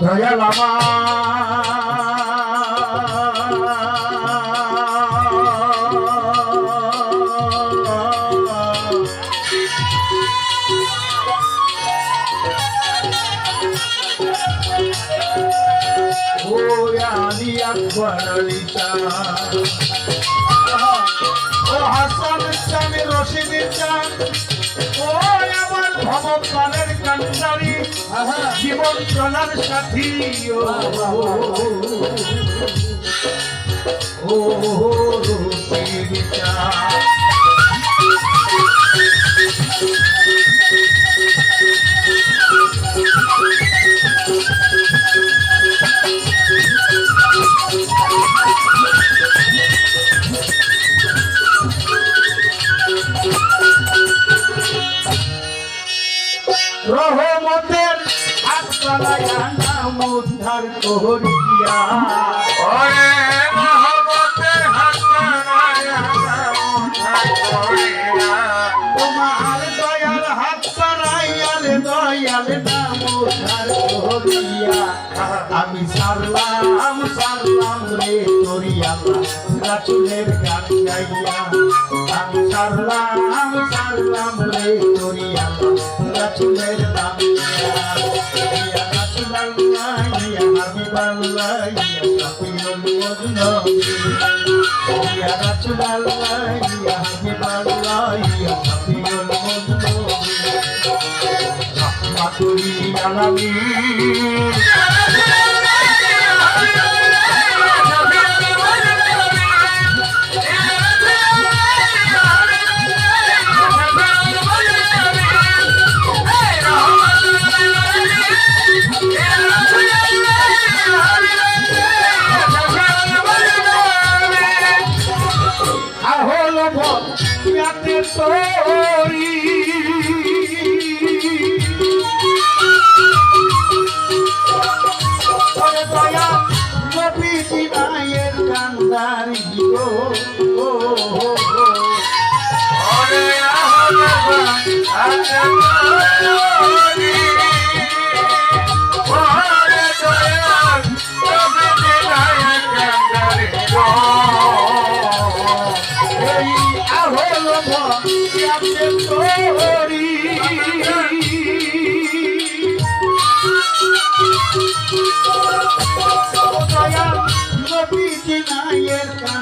দয়াল ও হাসান চাঁদ রশিদ চাঁদ ও আমার ভবপালের কান্ডারি জীবন চলার সাথী ও ও রশিদ চালাইয়া নাম উদ্ধার করিয়া ওরে মহব্বতের হাত বাড়ায়া উদ্ধার করিয়া। তোমার দয়াল চালাইয়ার দয়াল নাম উদ্ধার করিয়া আমি সারলাম সারলাম রে করিয়া রাসুলের গান গাইয়া আমি সারলাম সারলাম রে করিয়া রাসুলের নাম রাসুলাল্লাহ ইয়া হাবিবাল্লাহ ইয়া শাফিউল মুজনবিন ইয়া রাসুলাল্লাহ ইয়া হাবিবাল্লাহ ইয়া শাফিউল মুজনবিন রাহমাতুল আলামিন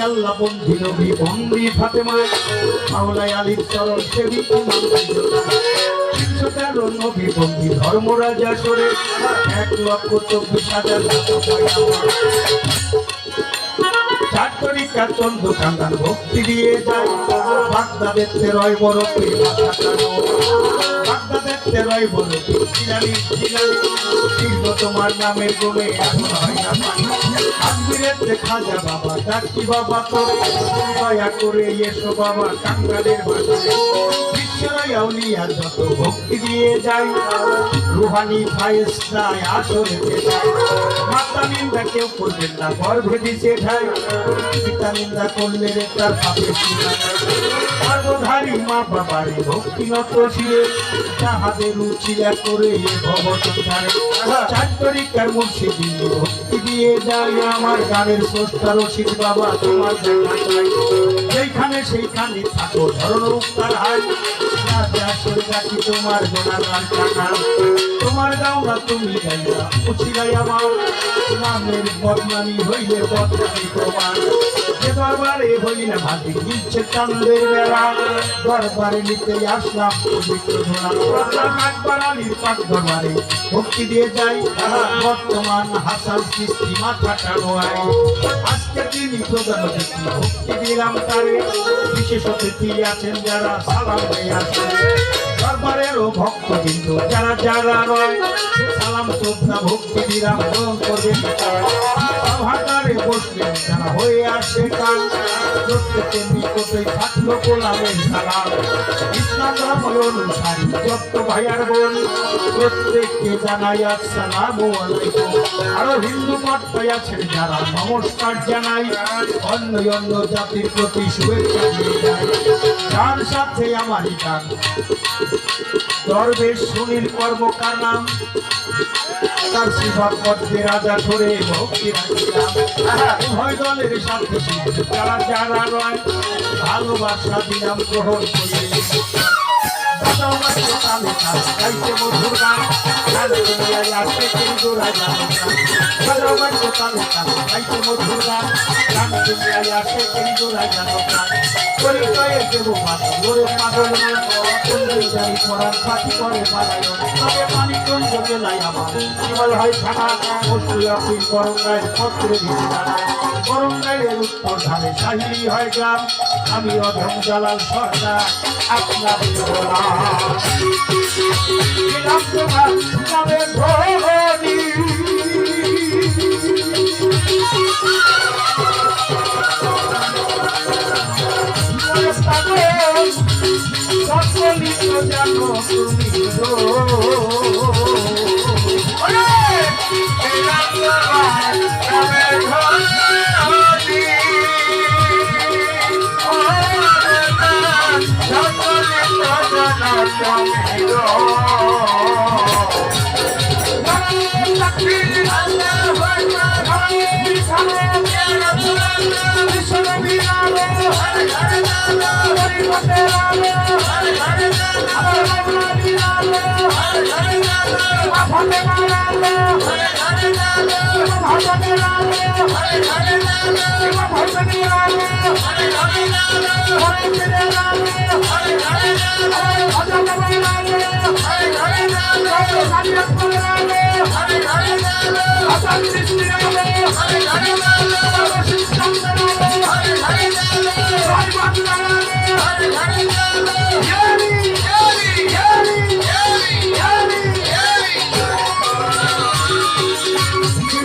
আল্লাহ বন্ধি নবী বন্দি ফাতেমা মাওলাই আলীর চরণ সেবী তেরো সরে এক লক্ষ চব্বিশ হাজার ভক্তি দিয়ে যায়, বাগদাদের তেরয় বড় কাটানো দেখতে রই বলো জিলানি জিলানি তোমার নামে গুণে এখন দেখা যা বাবা, ডাকি বাবা করে দয়া করে এসো বাবা, কাঙ্গালের বাসায় বিশ্বরাই আউলিয়া যত ভক্তি দিয়ে যায় রুহানি ফায়েস যায় আসরে যায় মাতা নিন্দা কেউ করবেন না, গর্ভে দিছে ঠাই। পিতা নিন্দা করলে তার পাপে সর্বধারী মা বাবারে ভক্তি নত শিরে যাহাদের উচিলা করে এ ভব সংসারে চার তরিকার মুর্শিদি, ভক্তি দিয়ে যায় আমার গানের স্রষ্টা রশিদ বাবা তোমার যেইখানে সেইখানে থাকো ধরন উত্তার হাই তোমার গোনাগান টাকা তোমার গাও না তুমি গাইয়া উচিলাই আমার। নামের বদনামি হইলে বদনামি তোমার। দরবারে হই না ভাবি দিচ্ছে চাঁদের বেলা। দরবারে নিতে আসলাম পবিত্র ধরা। দরবারে ভক্তি দিয়ে যাই। বর্তমান হাসান সৃষ্টি মাথা টানোয়াই আজকে তিনি প্রধান অতিথি, ভক্তি দিলাম তারে। বিশেষ অতিথি আছেন যারা সালাম হয়ে দরবারেরও ভক্ত বিন্দু যারা যারা রয় সালাম শ্রদ্ধা, ভক্তি, বিরাম করবেন সভাকারে বসলেন যারা হয়ে আসে কাল আরও হিন্দু মত আছেন যারা, নমস্কার অন্য অন্য জাতির প্রতি শুভেচ্ছা যার সাথে আমারই গান। দরবেশ সুনীল কর্মকার নাম। তার শিবা পথে রাজা ধরে ভক্তি উভয় দলের সাথে যারা যারা নয় ভালোবাসা দিলাম গ্রহণ করি পরিচয়ে দেব মাতা ওরে পাগল যাই পড়ার পাখি করে পালায়ন তবে মানিকগঞ্জ জেলায় আমার হিমাল হয় বসুই অফিস গরঙ্গায় পত্রে দিতে গরঙ্গাইয়ের উত্তর ধারে সাহিলি হয় গ্রাম। আমি অধম জালাল সরকার আপনার Hare Hare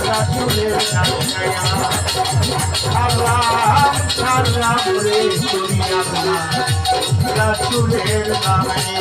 রাসুলের নাম সালাম সালাম রে তুমি আপনার রাসুলের নামাইয়া